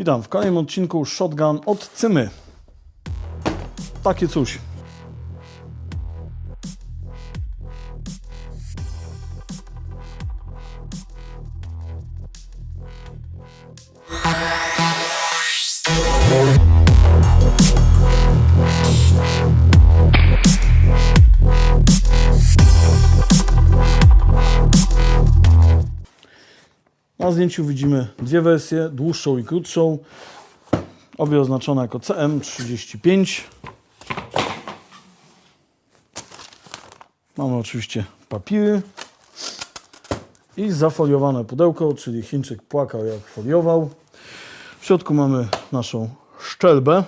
Witam w kolejnym odcinku Shotgun od Cymy. Takie coś. Na zdjęciu widzimy dwie wersje, dłuższą i krótszą. Obie oznaczone jako CM35. Mamy oczywiście papiry i zafoliowane pudełko, czyli Chińczyk płakał jak foliował. W środku mamy naszą szczelbę.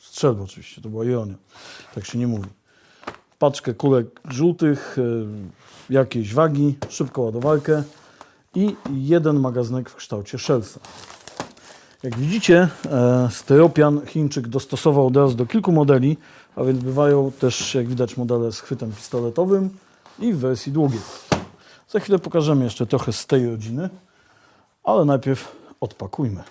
Strzelbę oczywiście, to była ironia. Tak się nie mówi. Paczkę kulek żółtych, y, jakiejś wagi, szybką ładowarkę i jeden magazynek w kształcie szelsa. Jak widzicie, e, styropian Chińczyk dostosował od razu do kilku modeli, a więc bywają też, jak widać, modele z chwytem pistoletowym i w wersji długiej. Za chwilę pokażemy jeszcze trochę z tej rodziny, ale najpierw odpakujmy.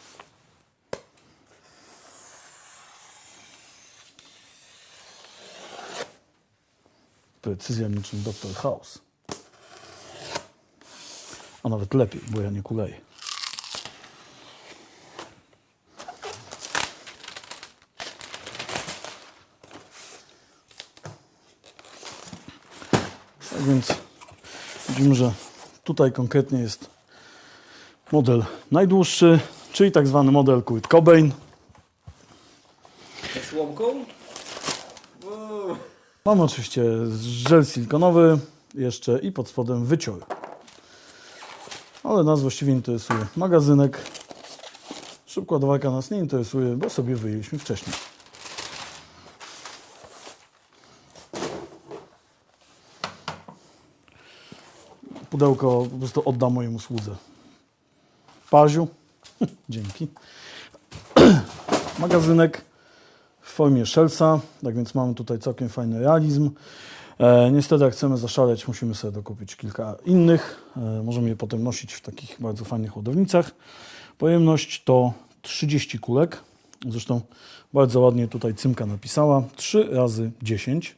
Precyzja niczym Dr. House. A nawet lepiej, bo ja nie kuleję. Tak więc widzimy, że tutaj konkretnie jest model najdłuższy, czyli tak zwany model Kurt Cobain. Z łomką? Wow. Mamy oczywiście żel silikonowy jeszcze i pod spodem wycior. Ale nas właściwie interesuje magazynek. Szybka ładowarka nas nie interesuje, bo sobie wyjęliśmy wcześniej. Pudełko po prostu oddam mojemu słudze. Paziu, dzięki. Magazynek w formie szelsa, tak więc mamy tutaj całkiem fajny realizm. E, niestety jak chcemy zaszaleć, musimy sobie dokupić kilka innych. E, możemy je potem nosić w takich bardzo fajnych ładownicach. Pojemność to 30 kulek. Zresztą bardzo ładnie tutaj Cymka napisała. 3 razy 10,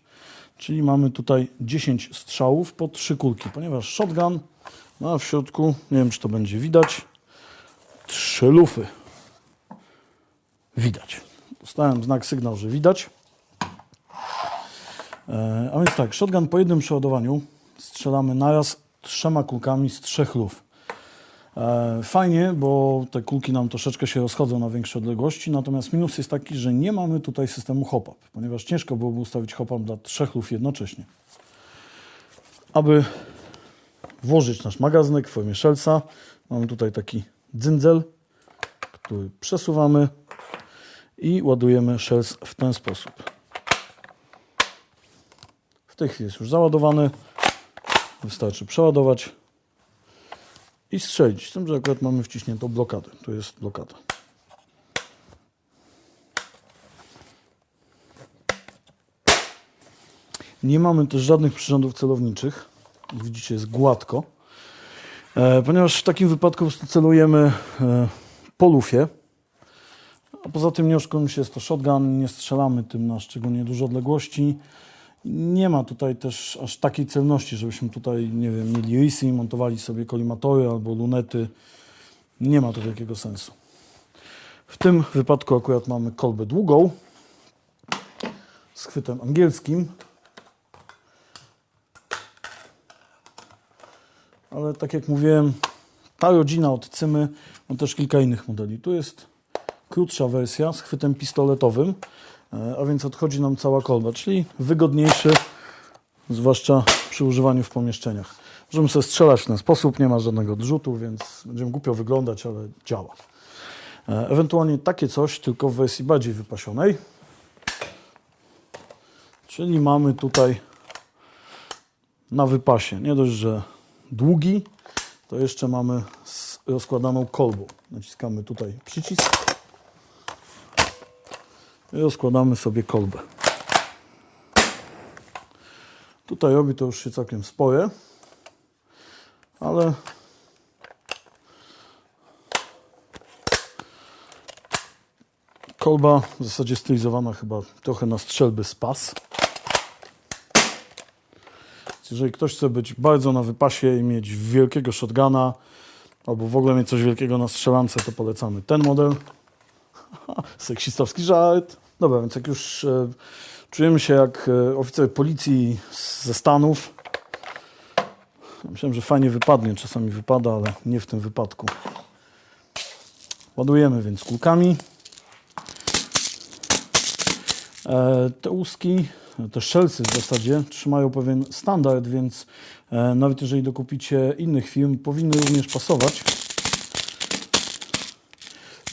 czyli mamy tutaj 10 strzałów po 3 kulki, ponieważ shotgun ma w środku, nie wiem czy to będzie widać, 3 lufy. Widać. Dostałem znak, sygnał, że widać. E, a więc tak, shotgun po jednym przeładowaniu strzelamy naraz trzema kulkami z trzech luf. E, fajnie, bo te kulki nam troszeczkę się rozchodzą na większe odległości, natomiast minus jest taki, że nie mamy tutaj systemu hop-up, ponieważ ciężko byłoby ustawić hop-up dla trzech luf jednocześnie. Aby włożyć nasz magazynek w formie szelsa, mamy tutaj taki dzyndzel, który przesuwamy i ładujemy szelc w ten sposób. Tej chwili jest już załadowany. Wystarczy przeładować i strzelić. Z tym, że akurat mamy wciśniętą blokadę. Tu jest blokada. Nie mamy też żadnych przyrządów celowniczych. Widzicie, jest gładko. E, ponieważ w takim wypadku celujemy e, po lufie. A poza tym nie oszukujmy się, jest to shotgun, nie strzelamy tym na szczególnie duże odległości. Nie ma tutaj też aż takiej celności, żebyśmy tutaj, nie wiem, mieli risy i montowali sobie kolimatory albo lunety. Nie ma to wielkiego sensu. W tym wypadku akurat mamy kolbę długą z chwytem angielskim. Ale tak jak mówiłem, ta rodzina od Cymy ma też kilka innych modeli. Tu jest krótsza wersja z chwytem pistoletowym, a więc odchodzi nam cała kolba, czyli wygodniejszy, zwłaszcza przy używaniu w pomieszczeniach. Możemy sobie strzelać w ten sposób, nie ma żadnego odrzutu, więc będziemy głupio wyglądać, ale działa. E, Ewentualnie takie coś, tylko w wersji bardziej wypasionej. Czyli mamy tutaj na wypasie, nie dość, że długi, to jeszcze mamy rozkładaną kolbą. Naciskamy tutaj przycisk i rozkładamy sobie kolbę. Tutaj robi to już się całkiem spore, ale Kolba w zasadzie stylizowana chyba trochę na strzelby z pas. Jeżeli ktoś chce być bardzo na wypasie i mieć wielkiego shotguna, albo w ogóle mieć coś wielkiego na strzelance, to polecamy ten model. Seksistowski żart. Dobra, więc jak już e, czujemy się jak e, oficer policji z- ze Stanów, myślałem, że fajnie wypadnie, czasami wypada, ale nie w tym wypadku. Ładujemy więc kulkami. E, Te łuski, te szelcy w zasadzie trzymają pewien standard, więc e, nawet jeżeli dokupicie innych firm, powinny również pasować.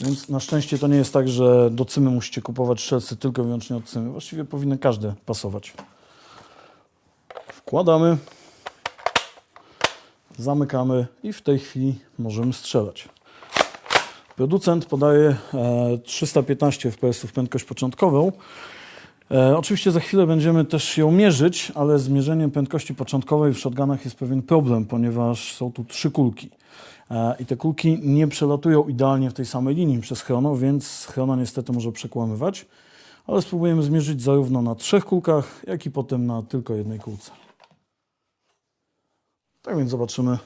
Więc na szczęście to nie jest tak, że do cymy musicie kupować szelcy tylko i wyłącznie od cymy. Właściwie powinny każde pasować. Wkładamy, zamykamy i w tej chwili możemy strzelać. Producent podaje e, 315 fps prędkość początkową. E, oczywiście za chwilę będziemy też ją mierzyć, ale z mierzeniem prędkości początkowej w shotgunach jest pewien problem, ponieważ są tu trzy kulki. E, I te kulki nie przelatują idealnie w tej samej linii przez chrono, więc chrona niestety może przekłamywać. Ale spróbujemy zmierzyć zarówno na trzech kulkach, jak i potem na tylko jednej kulce. Tak więc zobaczymy,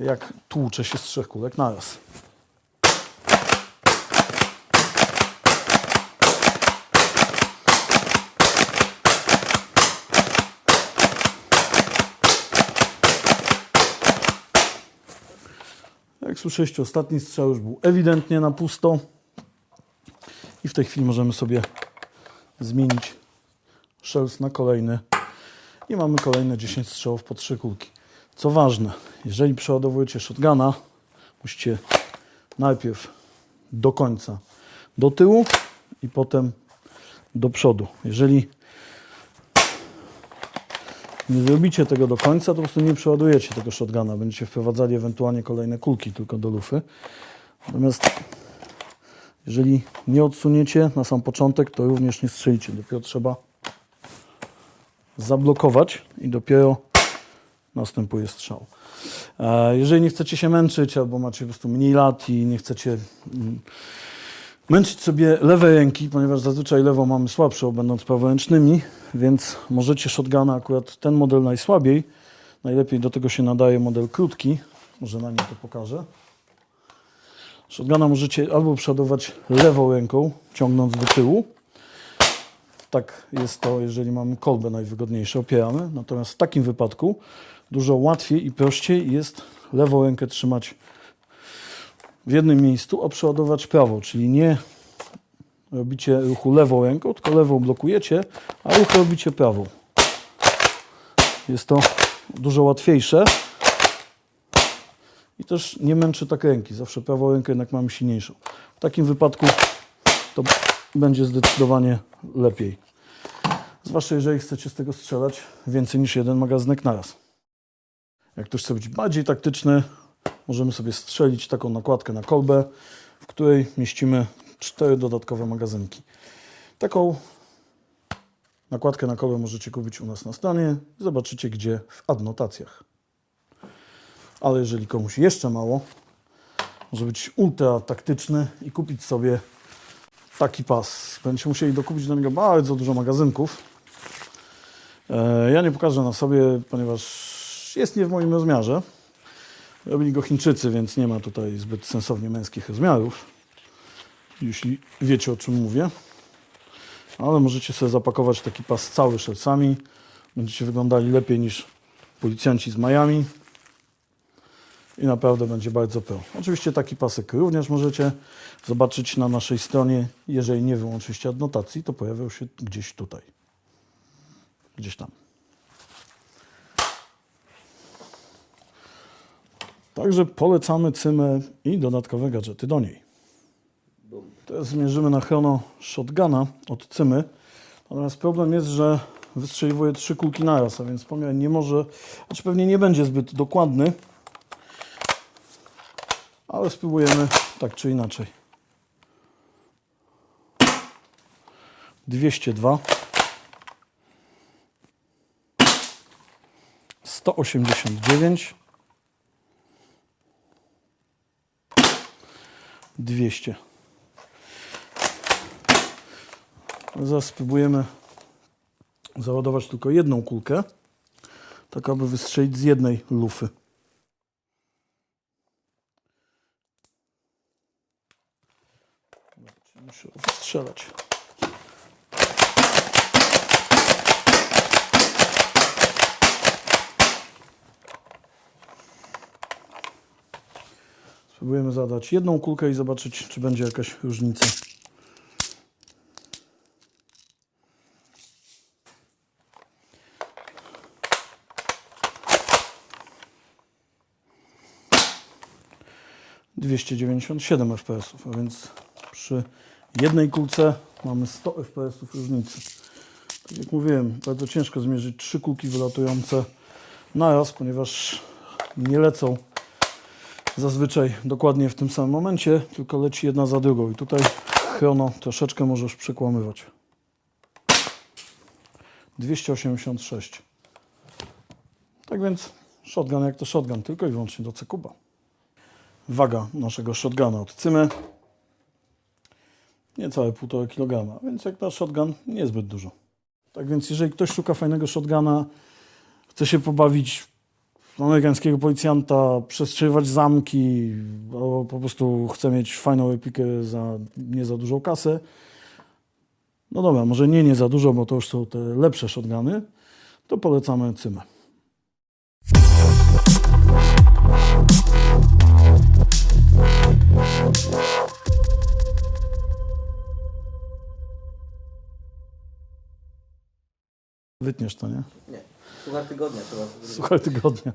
jak tłucze się z trzech kulek naraz. Jak słyszeliście, ostatni strzał już był ewidentnie na pusto. I w tej chwili możemy sobie zmienić szelc na kolejny. I mamy kolejne 10 strzałów po trzy kulki. Co ważne, jeżeli przeładowujecie shotguna, musicie najpierw do końca do tyłu i potem do przodu. Jeżeli nie zrobicie tego do końca, to po prostu nie przeładujecie tego shotguna. Będziecie wprowadzali ewentualnie kolejne kulki tylko do lufy. Natomiast jeżeli nie odsuniecie na sam początek, to również nie strzelicie. Dopiero trzeba zablokować i dopiero następuje strzał. E, Jeżeli nie chcecie się męczyć albo macie po prostu mniej lat i nie chcecie mm, męczyć sobie lewej ręki, ponieważ zazwyczaj lewą mamy słabszą, będąc praworęcznymi, więc możecie shotguna akurat ten model najsłabiej. Najlepiej do tego się nadaje model krótki. Może na nim to pokażę. Shotguna możecie albo przodować lewą ręką, ciągnąc do tyłu. Tak jest to, jeżeli mamy kolbę najwygodniejsze, opieramy. Natomiast w takim wypadku dużo łatwiej i prościej jest lewą rękę trzymać w jednym miejscu, a przeładować prawą, czyli nie robicie ruchu lewą ręką, tylko lewą blokujecie, a ruch robicie prawą. Jest to dużo łatwiejsze i też nie męczy tak ręki. Zawsze prawą rękę jednak mamy silniejszą. W takim wypadku to będzie zdecydowanie lepiej. Zwłaszcza jeżeli chcecie z tego strzelać więcej niż jeden magazynek naraz. Jak ktoś chce być bardziej taktyczny, możemy sobie strzelić taką nakładkę na kolbę, w której mieścimy cztery dodatkowe magazynki. Taką nakładkę na kolbę możecie kupić u nas na stronie. Zobaczycie gdzie w adnotacjach. Ale jeżeli komuś jeszcze mało, może być ultra taktyczny i kupić sobie taki pas. Będziecie musieli dokupić do niego bardzo dużo magazynków. E, Ja nie pokażę na sobie, ponieważ jest nie w moim rozmiarze. Robili go Chińczycy, więc nie ma tutaj zbyt sensownie męskich rozmiarów. Jeśli wiecie o czym mówię. Ale możecie sobie zapakować taki pas cały szelcami. Będziecie wyglądali lepiej niż policjanci z Miami. I naprawdę będzie bardzo pro. Oczywiście taki pasek również możecie zobaczyć na naszej stronie. Jeżeli nie wyłączyliście adnotacji, to pojawią się gdzieś tutaj. Gdzieś tam. Także polecamy cymę i dodatkowe gadżety do niej. Teraz zmierzymy na chrono shotguna od cymy. Natomiast problem jest, że wystrzeliwuje trzy kulki naraz, a więc pomiar nie może, znaczy pewnie nie będzie zbyt dokładny, ale spróbujemy tak czy inaczej. 202 189 200 Zaraz spróbujemy załadować tylko jedną kulkę, tak aby wystrzelić z jednej lufy. Muszę wystrzelać. Spróbujemy zadać jedną kulkę i zobaczyć, czy będzie jakaś różnica. Dwieście dziewięćdziesiąt siedem fps, a więc przy jednej kulce mamy 100 fps różnicy. Tak jak mówiłem, bardzo ciężko zmierzyć trzy kulki wylatujące naraz, ponieważ nie lecą zazwyczaj dokładnie w tym samym momencie, tylko leci jedna za drugą i tutaj chrono troszeczkę możesz przekłamywać. 286. Tak więc shotgun jak to shotgun, tylko i wyłącznie do C-kuba. Waga naszego shotguna od cymy niecałe 1,5 kg, więc jak na shotgun niezbyt dużo. Tak więc jeżeli ktoś szuka fajnego shotguna, chce się pobawić amerykańskiego policjanta, przestrzeliwać zamki, albo po prostu chce mieć fajną epikę za nie za dużą kasę, no dobra, może nie nie za dużo, bo to już są te lepsze shotguny, to polecamy cymę. Wytniesz to, nie? Nie. Suchar tygodnia trzeba. Słuchaj tygodnia.